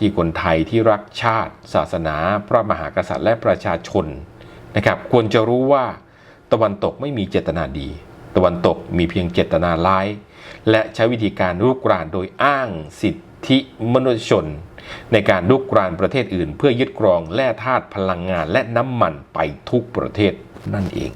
ที่คนไทยที่รักชาติ ศาสนา พระมหากษัตริย์และประชาชนนะครับควรจะรู้ว่าตะวันตกไม่มีเจตนาดี ตะวันตกมีเพียงเจตนาร้าย และใช้วิธีการรุกรานโดยอ้างสิทธิมนุษยชน ในการรุกรานประเทศอื่น เพื่อยึดครองแร่ธาตุพลังงานและน้ำมันไปทุกประเทศนั่นเอง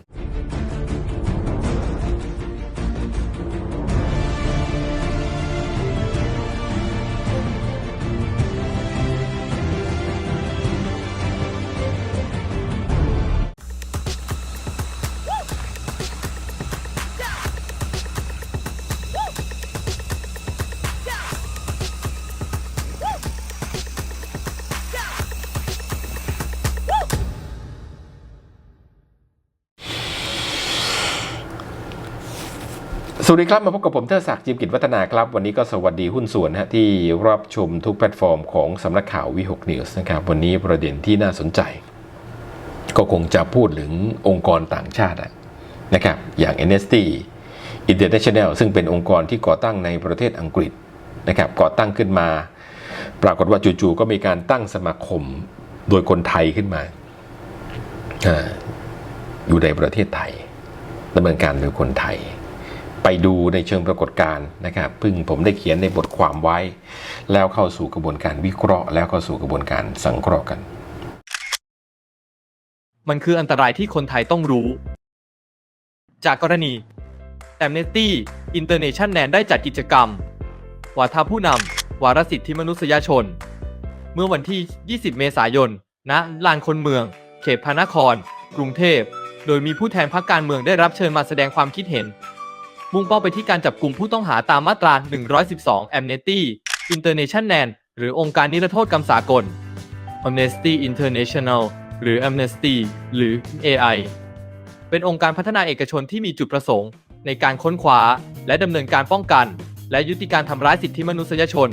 สวัสดีครับ มาพบกับผมเทิดศักดิ์จิมกิจวัฒนาครับ วันนี้ก็สวัสดีหุ้นส่วนนะฮะที่รับชมทุกแพลตฟอร์มของสำนักข่าววิหกนิวส์นะครับ วันนี้ประเด็นที่น่าสนใจ ก็คงจะพูดถึงองค์กรต่างชาตินะครับ อย่าง NST International ซึ่งเป็นองค์กรที่ก่อตั้งในประเทศอังกฤษนะครับ ก่อตั้งขึ้นมา ปรากฏว่าจู่ๆก็มีการตั้งสมาคมโดยคนไทยขึ้นมาอาอยู่ในประเทศไทยดำเนินการโดยคนไทย ไปดูในเชิงปรากฏการณ์นะครับพึ่งผมได้เขียนในบทความไว้ แล้วเข้าสู่กระบวนการวิเคราะห์ แล้วเข้าสู่กระบวนการสังเคราะห์กัน มันคืออันตรายที่คนไทยต้องรู้ จากกรณี Amnesty International ได้จัดกิจกรรม วาทาผู้นำวารสิทธิมนุษยชน เมื่อวันที่ 20 เมษายนณลานคนเมือง เขตพระนคร กรุงเทพ โดยมีผู้แทนพรรคการเมืองได้รับเชิญมาแสดงความคิดเห็น มุ่งเป้าไปที่การจับกลุ่มผู้ต้องหาตามมาตรา 112 Amnesty International หรือองค์การนิรโทษกรรมสากล Amnesty International หรือ Amnesty หรือ AI เป็นองค์การพัฒนาเอกชนที่มีจุดประสงค์ ในการค้นคว้า และดำเนินการป้องกัน และยุติการทำร้ายสิทธิมนุษยชน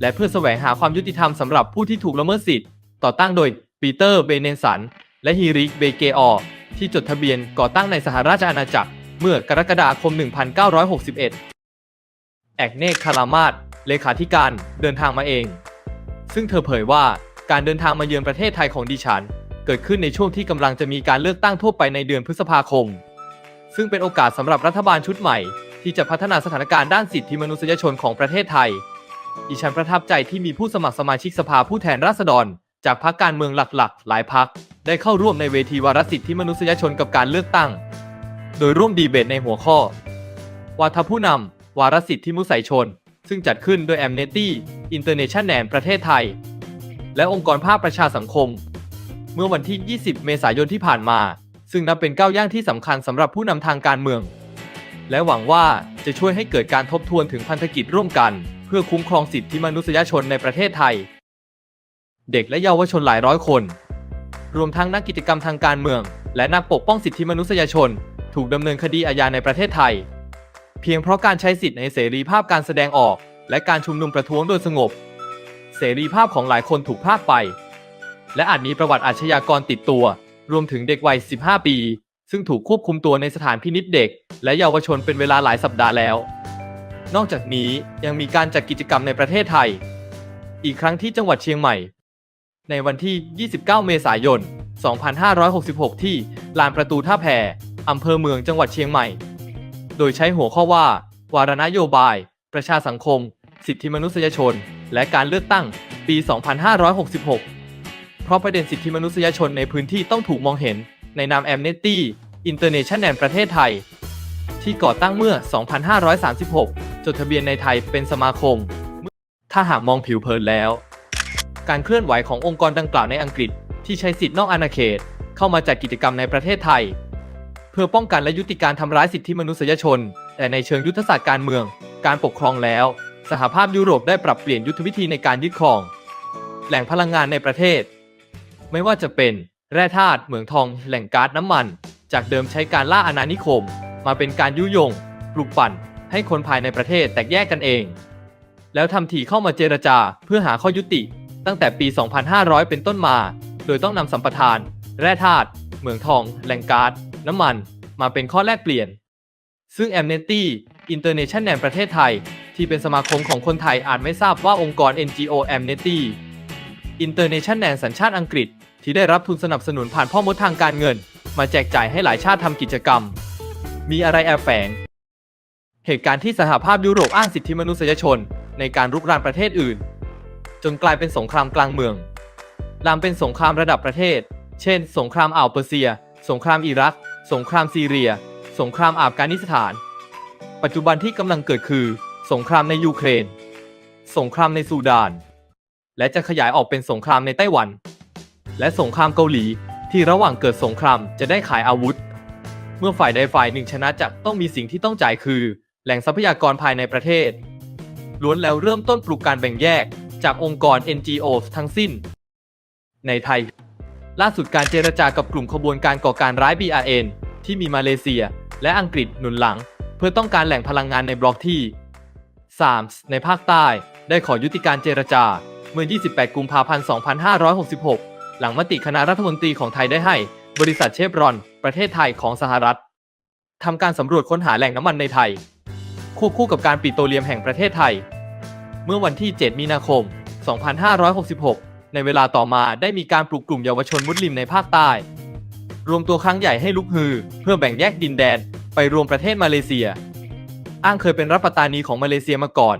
และเพื่อแสวงหาความยุติธรรมสำหรับผู้ที่ถูกละเมิดสิทธิ์ต่อตั้งโดยปีเตอร์เบเนสันและฮีริกเบเกอที่จดทะเบียนก่อตั้งในสหราชอาณาจักร เมื่อกรกฎาคม 1961 แอกเนกคารามาดเลขาธิการเดินทางมาเอง ซึ่งเธอเผยว่าการเดินทางมาเยือนประเทศไทยของดิฉัน เกิดขึ้นในช่วงที่กำลังจะมีการเลือกตั้งทั่วไปในเดือนพฤษภาคม ซึ่งเป็นโอกาสสำหรับรัฐบาลชุดใหม่ ที่จะพัฒนาสถานการณ์ด้านสิทธิมนุษยชนของประเทศไทย ดิฉันประทับใจที่มีผู้สมัครสมาชิกสภาผู้แทนราษฎร จากพรรคการเมืองหลักๆ หลายพรรคได้เข้าร่วมในเวทีวาระสิทธิมนุษยชนกับการเลือกตั้ง โดยร่วมดีเบตในหัวข้อ วาทผู้นำวาระสิทธิมุสัยชน ซึ่งจัดขึ้นโดย Amnesty International ประเทศไทย และองค์กรภาคประชาสังคม เมื่อวันที่ 20 เมษายนที่ผ่านมา ซึ่งนับเป็นก้าวย่างที่สำคัญสำหรับผู้นำทางการเมือง และหวังว่าจะช่วยให้เกิดการทบทวนถึงพันธกิจร่วมกัน เพื่อคุ้มครองสิทธิมนุษยชนในประเทศไทย เด็กและเยาวชนหลายร้อยคน รวมทั้งนักกิจกรรมทางการเมือง และนักปกป้องสิทธิมนุษยชน ถูกดำเนินคดีอาญาในประเทศไทย เพียงเพราะการใช้สิทธิในเสรีภาพการแสดงออก และการชุมนุมประท้วงโดยสงบ เสรีภาพของหลายคนถูกพากไป และอาจมีประวัติอาชญากรติดตัว รวมถึงเด็กวัย 15 ปี ซึ่งถูกควบคุมตัวในสถานพินิจเด็ก และเยาวชนเป็นเวลาหลายสัปดาห์แล้ว นอกจากนี้ยังมีการจัดกิจกรรมในประเทศไทย อีกครั้งที่จังหวัดเชียงใหม่ ในวันที่ 29 เมษายน 2566 ที่ลานประตูท่าแพ อำเภอเมืองจังหวัดเชียงใหม่ โดยใช้หัวข้อว่า วาระนโยบาย ประชาสังคม สิทธิมนุษยชน และการเลือกตั้ง ปี 2566 เพราะประเด็นสิทธิมนุษยชนในพื้นที่ต้องถูกมองเห็น ในนามแอมเนตี้อินเตอร์เนชั่นแนลประเทศไทย ที่ก่อตั้งเมื่อ 2536 จดทะเบียนในไทยเป็นสมาคม ถ้าหากมองผิวเผินแล้ว การเคลื่อนไหวขององค์กรดังกล่าวในอังกฤษ ที่ใช้สิทธินอกอาณาเขต เข้ามาจัดกิจกรรมในประเทศไทย พื่อป้องกันและยุติการทำร้ายสิทธิมนุษยชน แต่ในเชิงยุทธศาสตร์การเมือง การปกครองแล้ว สหภาพยุโรปได้ปรับเปลี่ยนยุทธวิธีในการยึดครอง แหล่งพลังงานในประเทศ ไม่ว่าจะเป็นแร่ธาตุเหมืองทอง แหล่งก๊าซน้ำมัน จากเดิมใช้การล่าอาณานิคม มาเป็นการยุยง ปลุกปั่น ให้คนภายในประเทศแตกแยกกันเอง แล้วทำทีเข้ามาเจรจาเพื่อหาข้อยุติ ตั้งแต่ปี 2500 เป็นต้นมา โดยต้องนำสัมปทาน แร่ธาตุ เหมืองทอง แหล่งก๊าซน้ำมัน มาเป็นข้อแลกเปลี่ยน ซึ่ง Amnesty International ประเทศไทย ที่เป็นสมาคมของคนไทยอาจไม่ทราบว่าองค์กร NGO Amnesty International สัญชาติอังกฤษ ที่ได้รับทุนสนับสนุนผ่านพ่อมดทางการเงิน มาแจกจ่ายให้หลายชาติทำกิจกรรม มีอะไรแอบแฝง เหตุการณ์ที่สหภาพยุโรปอ้างสิทธิมนุษยชน ในการรุกรานประเทศอื่น จนกลายเป็นสงครามกลางเมืองลามเป็นสงครามระดับประเทศ เช่น สงครามอ่าวเปอร์เซีย สงครามอิรัก สงครามซีเรีย สงครามอาฟกานิสถาน ปัจจุบันที่กำลังเกิดคือ สงครามในยูเครน สงครามในซูดาน และจะขยายออกเป็นสงครามในไต้หวัน และสงครามเกาหลีที่ระหว่างเกิดสงครามจะได้ขายอาวุธ เมื่อฝ่ายใดฝ่ายหนึ่งชนะจะต้องมีสิ่งที่ต้องจ่ายคือ แหล่งทรัพยากรภายในประเทศ ล้วนแล้วเริ่มต้นปลุกการแบ่งแยกจากองค์กร NGO ทั้งสิ้น ในไทย ล่าสุดการเจรจากับกลุ่มขบวนการก่อการร้าย BRN ที่มีมาเลเซีย และอังกฤษหนุนหลัง เพื่อต้องการแหล่งพลังงานในบล็อกที่ 3 ในภาคใต้ ได้ขอยุติการเจรจา เมื่อ 28 กุมภาพันธ์ 2566 หลังมติคณะรัฐมนตรีของไทยได้ให้ บริษัทเชฟรอน ประเทศไทยของสหรัฐทำการสำรวจค้นหาแหล่งน้ำมันในไทย ควบคู่กับการปิโตรเลียมแห่งประเทศไทย เมื่อวันที่ 7 มีนาคม 2566 ในเวลาต่อมาได้มีการปลุกกลุ่มเยาวชนมุสลิมในภาคใต้ รวมตัวครั้งใหญ่ให้ลุกฮือ เพื่อแบ่งแยกดินแดนไปรวมประเทศมาเลเซีย อ้างเคยเป็นรัฐประตานีของมาเลเซียมาก่อน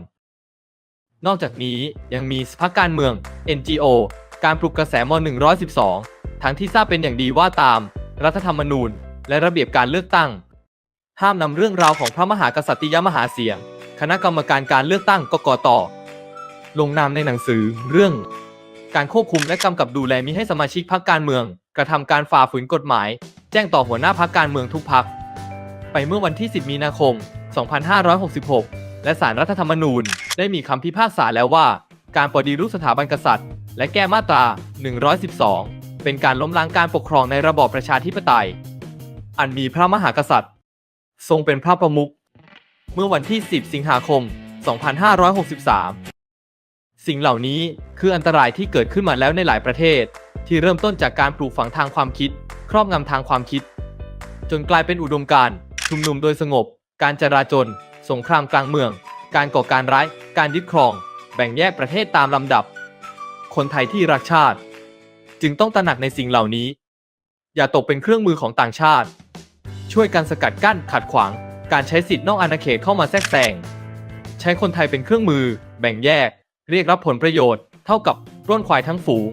นอกจากนี้ยังมีพรรคการเมือง NGO การปลุกกระแสม .112 ทั้งที่ทราบเป็นอย่างดีว่าตาม รัฐธรรมนูญ และระเบียบการเลือกตั้ง ห้ามนำเรื่องราวของพระมหากษัตริยมหาเสียง คณะกรรมการการเลือกตั้งกกตลงนามในหนังสือเรื่อง การควบคุมและกำกับดูแลมิให้สมาชิกพรรคการเมือง กระทำการฝ่าฝืนกฎหมาย แจ้งต่อหัวหน้าพรรคการเมืองทุกพรรคไปเมื่อวันที่ 10 มีนาคม 2566 และสารรัฐธรรมนูญ ได้มีคำพิพากษาแล้วว่า การปฏิรูปสถาบันกษัตริย์ และแก้มาตรา 112 เป็นการล้มล้างการปกครองในระบอบประชาธิปไตย อันมีพระมหากษัตริย์ ทรงเป็นพระประมุขเมื่อวันที่ 10 สิงหาคม 2563 สิ่งเหล่านี้คืออันตรายที่เกิดขึ้นมาแล้วในหลายประเทศ ที่เริ่มต้นจากการปลูกฝังทางความคิด ครอบงำทางความคิด จนกลายเป็นอุดมการณ์ชุมนุมโดยสงบ การจราจนสงครามกลางเมือง การก่อการร้าย การยึดครอง แบ่งแยกประเทศตามลำดับ คนไทยที่รักชาติ จึงต้องตระหนักในสิ่งเหล่านี้ อย่าตกเป็นเครื่องมือของต่างชาติ ช่วยกันสกัดกั้นขัดขวาง การใช้สิทธินอกอาณาเขตเข้ามาแทรกแซงใช้คนไทยเป็นเครื่องมือ แบ่งแยก เรียกรับผลประโยชน์เท่ากับปล้นควายทั้งฝูง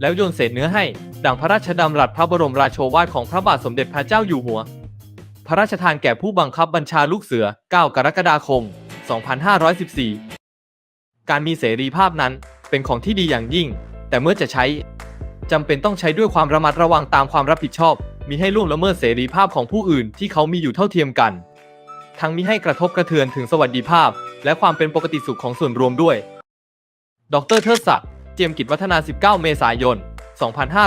แล้วโยนเศษเนื้อให้ดังพระราชดำรัสพระบรมราโชวาทของพระบาทสมเด็จพระเจ้าอยู่หัว พระราชทานแก่ผู้บังคับบัญชาลูกเสือ 9 กรกฎาคม 2514 การมีเสรีภาพนั้นเป็นของที่ดีอย่างยิ่ง แต่เมื่อจะใช้จำเป็นต้องใช้ด้วยความระมัดระวังตามความรับผิดชอบ มิให้ล่วงละเมิดเสรีภาพของผู้อื่นที่เขามีอยู่เท่าเทียมกัน ทั้งมิให้กระทบกระเทือนถึงสวัสดิภาพ และความเป็นปกติสุขของส่วนรวมด้วย ดรเทิดศักดิ์ เจียมกิจวัฒนา 19 เมษายน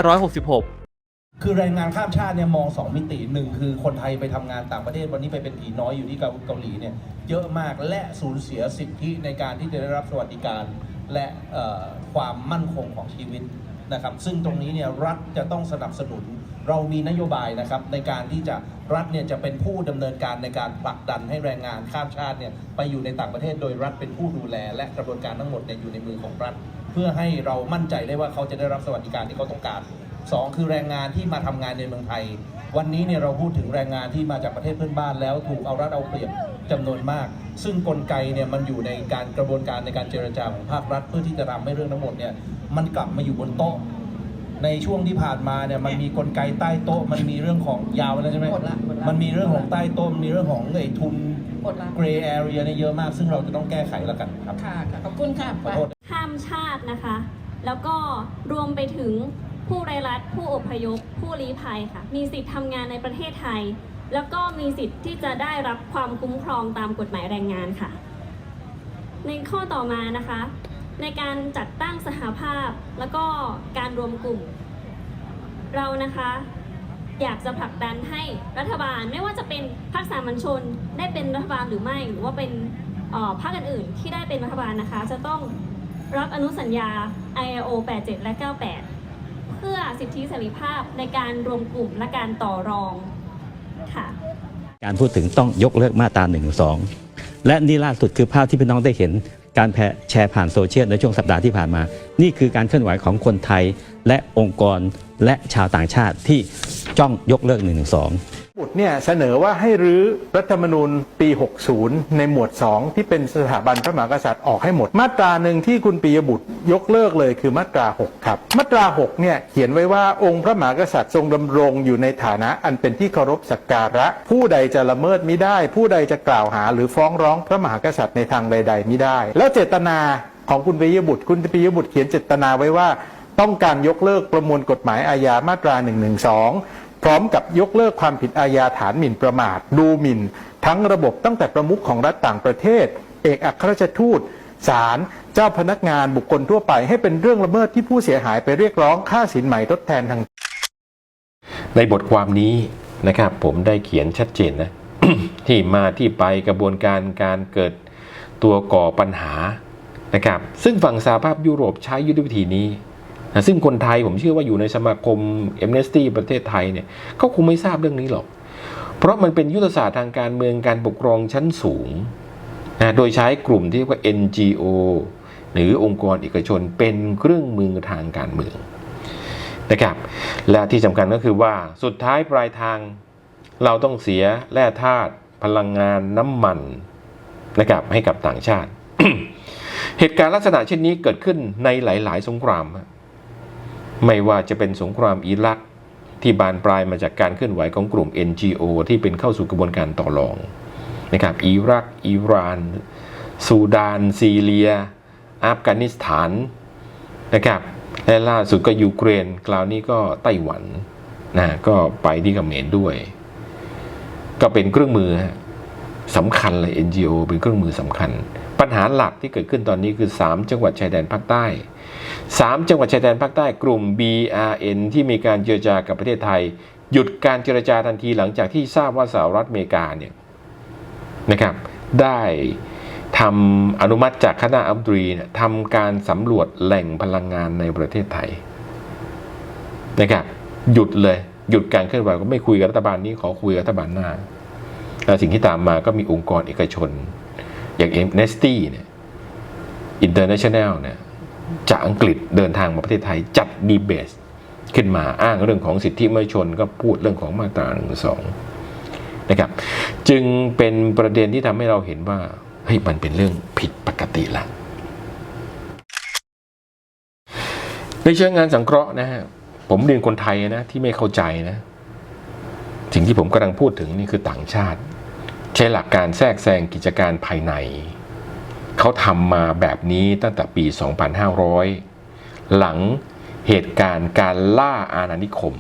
2566คือแรงงานข้ามชาติเนี่ยมองสองมิติหนึ่งคือคนไทยไปทำงานต่างประเทศวันนี้ไปเป็นผีน้อยอยู่ที่เกาหลีเนี่ยเยอะมากและสูญเสียสิทธิในการที่จะได้รับสวัสดิการ และความมั่นคงของชีวิตนะครับซึ่งตรงนี้เนี่ยรัฐจะต้องสนับสนุน เรามีนโยบายนะครับในการที่จะรัฐเนี่ยจะเป็นผู้ดำเนินการในการผลักดันให้แรงงานข้ามชาติเนี่ยไปอยู่ในต่างประเทศโดยรัฐเป็นผู้ดูแล และกระบวนการทั้งหมดเนี่ยอยู่ในมือของรัฐ เพื่อให้เรามั่นใจได้ว่าเขาจะได้รับสวัสดิการที่เขาต้องการสองคือแรงงานที่มาทำงานในเมืองไทย วันนี้เนี่ยเราพูดถึงแรงงานที่มาจากประเทศเพื่อนบ้านแล้วถูกเอารัดเอาเปรียบจำนวนมาก ซึ่งกลไกเนี่ยมันอยู่ในการกระบวนการในการเจรจาของภาครัฐ เพื่อที่จะทำให้เรื่องทั้งหมดเนี่ยมันกลับมาอยู่บนโต๊ะ ในช่วงที่ผ่านมาเนี่ยมันมีกลไกใต้โต๊ะ มันมีเรื่องของยาวแล้วใช่ไหมหมดละหมดละมันมีเรื่องของใต้โต๊ะมันมีเรื่องของไอ้ทุนหมดละ เกรย์แอเรียเนี่ยเยอะมาก ซึ่งเราจะต้องแก้ไขแล้วกันครับ ค่ะค่ะขอบคุณค่ะขอโทษ ข้ามชาตินะคะ แล้วก็รวมไปถึงผู้ไร้รัฐ ผู้อพยพ ผู้ลี้ภัยค่ะ มีสิทธิ์ทำงานในประเทศไทย แล้วก็มีสิทธิ์ที่จะได้รับความคุ้มครองตามกฎหมายแรงงานค่ะ ในข้อต่อมานะคะ ในการจัดตั้งสหภาพแล้วก็การรวมกลุ่ม เรานะคะอยากจะผลักดันให้รัฐบาลไม่ว่าจะเป็นพรรคสามัญชนได้เป็นรัฐบาลหรือไม่หรือว่าเป็นเอ่อพรรคอื่นๆที่ได้เป็นรัฐบาลนะคะ จะต้องรับอนุสัญญา ILO 87 และ 98 เพื่อสิทธิเสรีภาพในการรวมกลุ่มและการต่อรองค่ะการพูดถึงต้องยกเลิกมาตรา1นึและนี่ล่าสุดคือภาพที่พี่น้องได้เห็น การแชร์ผ่านโซเชียลในช่วงสัปดาห์ที่ผ่านมา นี่คือการเคลื่อนไหวของคนไทยและองค์กรและชาวต่างชาติที่จ้องยกเลิก1นึ บุตรเนี่ยเสนอว่าให้รื้อรัฐธรรมนูญปี 60 ในหมวด 2 ที่เป็นสถาบันพระมหากษัตริย์ออกให้หมด มาตราหนึ่งที่คุณปิยบุตรยกเลิกเลยคือมาตรา 6 ครับ มาตรา 6 เนี่ยเขียนไว้ว่าองค์พระมหากษัตริย์ทรงดำรงอยู่ในฐานะอันเป็นที่เคารพสักการะ ผู้ใดจะละเมิดมิได้ ผู้ใดจะกล่าวหา หรือฟ้องร้องพระมหากษัตริย์ในทางใด ๆมิได้ แล้วเจตนาของคุณปิยบุตร คุณปิยบุตรเขียนเจตนาไว้ว่า ต้องการยกเลิกประมวลกฎหมายอาญามาตรา 112 พร้อมกับยกเลิกความผิดอาญาฐานหมิ่นประมาท ดูหมิ่น ทั้งระบบตั้งแต่ประมุขของรัฐต่างประเทศ เอกอัครราชทูตศาลเจ้าพนักงานบุคคลทั่วไปให้เป็นเรื่องละเมิดที่ผู้เสียหายไปเรียกร้องค่าสินใหม่ทดแทนทาง ในบทความนี้นะครับ ผมได้เขียนชัดเจนนะ ที่มาที่ไปกระบวนการการเกิดตัวก่อปัญหานะครับ ซึ่งฝั่งสหภาพยุโรปใช้ยุทธวิธีนี้ นะซึ่งคนไทยผมเชื่อว่าอยู่ในสมาคม a อ n e s t y ประเทศไทยเนี่ยเขาคงไม่ทราบเรื่องนี้หรอก เพราะมันเป็นยุทธศาสตร์ทางการเมืองการปกครองชั้นสูงนะโดยใช้กลุ่มที่เรียกว่า NGO หรือองค์กรเอกชนเป็นเครื่องมือทางการเมืองนะครับและที่สำคัญก็คือว่าสุดท้ายปลายทางเราต้องเสียแร่ธาตุพลังงานน้ำมันนะครับให้กับต่างชาติ เหตุการณ์ลักษณะเช่นนี้เกิดขึ้นในหลาย ๆ สงคราม ไม่ว่าจะเป็นสงครามอิรักที่บานปลายมาจากการเคลื่อนไหวของกลุ่ม NGO ที่เป็นเข้าสู่กระบวนการต่อรองนะครับอิรักอิหร่านซูดาน ซีเรีย อัฟกานิสถานนะครับและล่าสุดก็ยูเครนคราวนี้ก็ไต้หวันนะก็ไปที่เขมรด้วย ก็เป็นเครื่องมือสำคัญเลย NGO เป็นเครื่องมือสำคัญ ปัญหาหลักที่เกิดขึ้นตอนนี้คือ 3 จังหวัดชายแดนภาคใต้ 3 จังหวัดชายแดนภาคใต้กลุ่ม BRN ที่มีการเจรจากับประเทศไทย หยุดการเจรจาทันทีหลังจากที่ทราบว่าสหรัฐอเมริกาเนี่ยนะครับได้ทำอนุมัติจากคณะอัมตรีเนี่ยทำการสำรวจแหล่งพลังงานในประเทศไทยนะครับหยุดเลยหยุดการเคลื่อนไหวก็ไม่คุยกับรัฐบาลนี้ขอคุยกับรัฐบาลหน้าแล้วสิ่งที่ตามมาก็มีองค์กรเอกชน อย่างเอ็มเนสตี้เนี่ยอินเตอร์เนชั่นแนลเนี่ย จากอังกฤษเดินทางมาประเทศไทยจัดดีเบตขึ้นมาอ้างเรื่องของสิทธิมนุษยชนก็พูดเรื่องของมาตราหนึ่งสองนะครับ จึงเป็นประเด็นที่ทำให้เราเห็นว่าเฮ้ยมันเป็นเรื่องผิดปกติละในเชิงงานสังเคราะห์นะฮะผมเรียนคนไทยนะที่ไม่เข้าใจนะสิ่งที่ผมกำลังพูดถึงนี่คือต่างชาติ ใช้หลักการแทรกแซงกิจการภายใน เขาทำมาแบบนี้ตั้งแต่ปี 2500 หลังเหตุการณ์การล่าอาณานิคม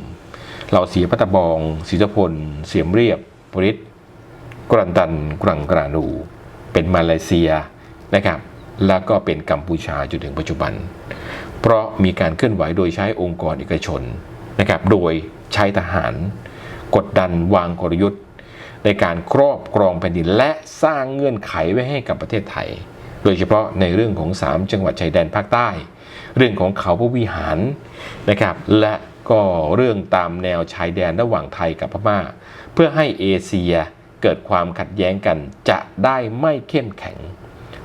เราเสียพัตบองศรีทพล เสียมเรียบปริศกรันตันกรังกรานู เป็นมาเลเซียนะครับ แล้วก็เป็นกัมพูชาจนถึงปัจจุบัน เพราะมีการเคลื่อนไหวโดยใช้องค์กรเอกชนนะครับ โดยใช้ทหาร กดดันวางกลยุทธ์ ในการครอบครองแผ่นดินและสร้างเงื่อนไขไว้ให้กับประเทศไทย โดยเฉพาะในเรื่องของ 3 จังหวัดชายแดนภาคใต้ เรื่องของเขาพระวิหารนะครับและก็เรื่องตามแนวชายแดนระหว่างไทยกับพม่า เพื่อให้เอเชียเกิดความขัดแย้งกันจะได้ไม่เข้มแข็ง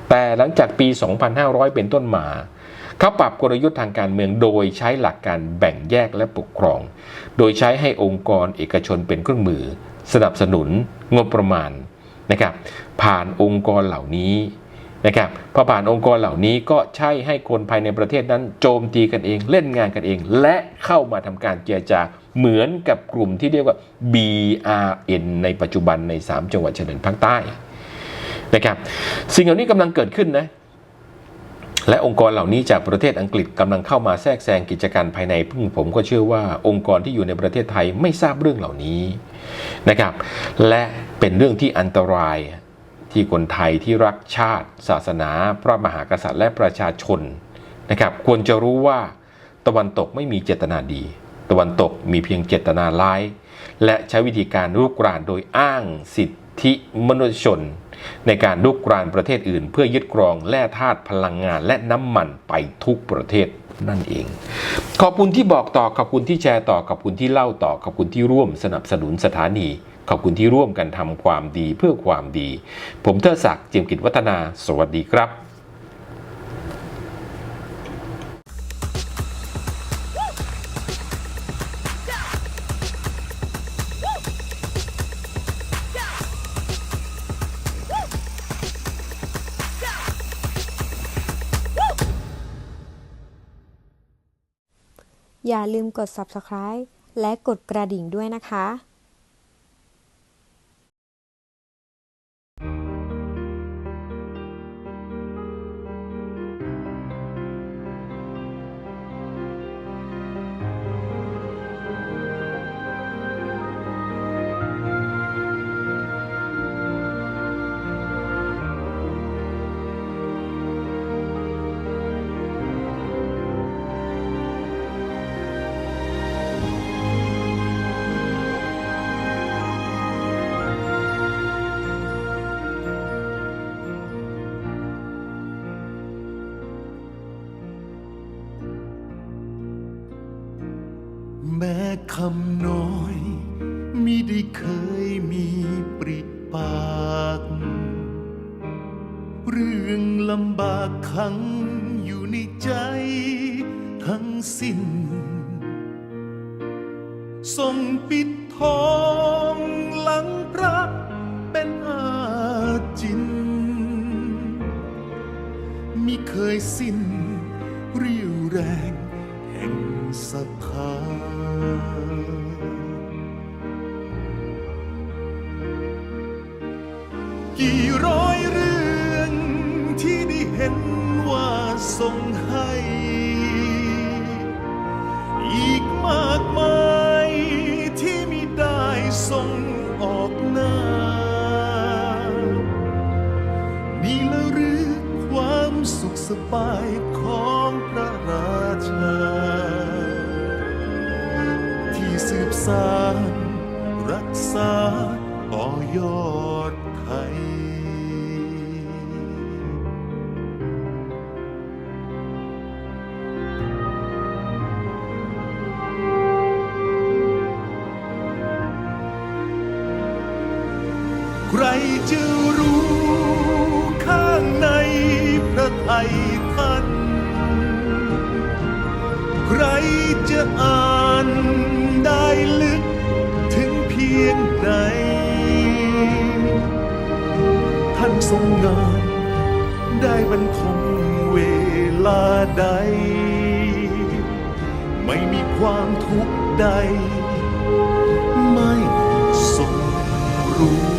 แต่หลังจากปี 2500 เป็นต้นมาเขาปรับกลยุทธ์ทางการเมืองโดยใช้หลักการแบ่งแยกและปกครอง โดยใช้ให้องค์กรเอกชนเป็นเครื่องมือ สนับสนุนงบประมาณนะครับผ่านองค์กรเหล่านี้ นะครับพอผ่านองค์กรเหล่านี้ก็ใช่ให้คนภายในประเทศนั้น โจมตีกันเอง เล่นงานกันเอง และเข้ามาทำการเจรจาเหมือนกับกลุ่มที่เรียกว่า BRN ในปัจจุบันใน 3 จังหวัดชายแดนภาคใต้นะครับสิ่งเหล่านี้กำลังเกิดขึ้นนะและองค์กรเหล่านี้จากประเทศอังกฤษกำลังเข้ามาแทรกแซงกิจการภายในพึ่งผมก็เชื่อว่าองค์กรที่อยู่ในประเทศไทยไม่ทราบเรื่องเหล่านี้นะครับและเป็นเรื่องที่อันตราย ที่คนไทยที่รักชาติ ศาสนา พระมหากษัตริย์และประชาชนนะครับควรจะรู้ว่าตะวันตกไม่มีเจตนาดี ตะวันตกมีเพียงเจตนาร้าย และใช้วิธีการรุกรานโดยอ้างสิทธิมนุษยชน ในการลุกรานประเทศอื่น เพื่อยึดครองแร่ธาตุพลังงานและน้ำมันไปทุกประเทศนั่นเอง ขอบคุณที่บอกต่อขอบคุณที่แชร์ต่อขอบคุณที่เล่าต่อขอบคุณที่ร่วมสนับสนุนสถานี ขอบคุณที่ร่วมกันทำความดีเพื่อความดี ผมเทิดศักดิ์เจียมกิจวัฒนา สวัสดีครับอย่าลืมกด subscribe และกดกระดิ่งด้วยนะคะ สิ้น ทรงปิดทองหลังพระเป็นอาจินมิเคยสิ้น สบายของพระราชา ที่สืบสาน อ่านได้ลึกถึงเพียงใดท่านทรงงานได้บรรทมเวลาใด ไม่มีความทุกข์ใด ไม่ทรงรู้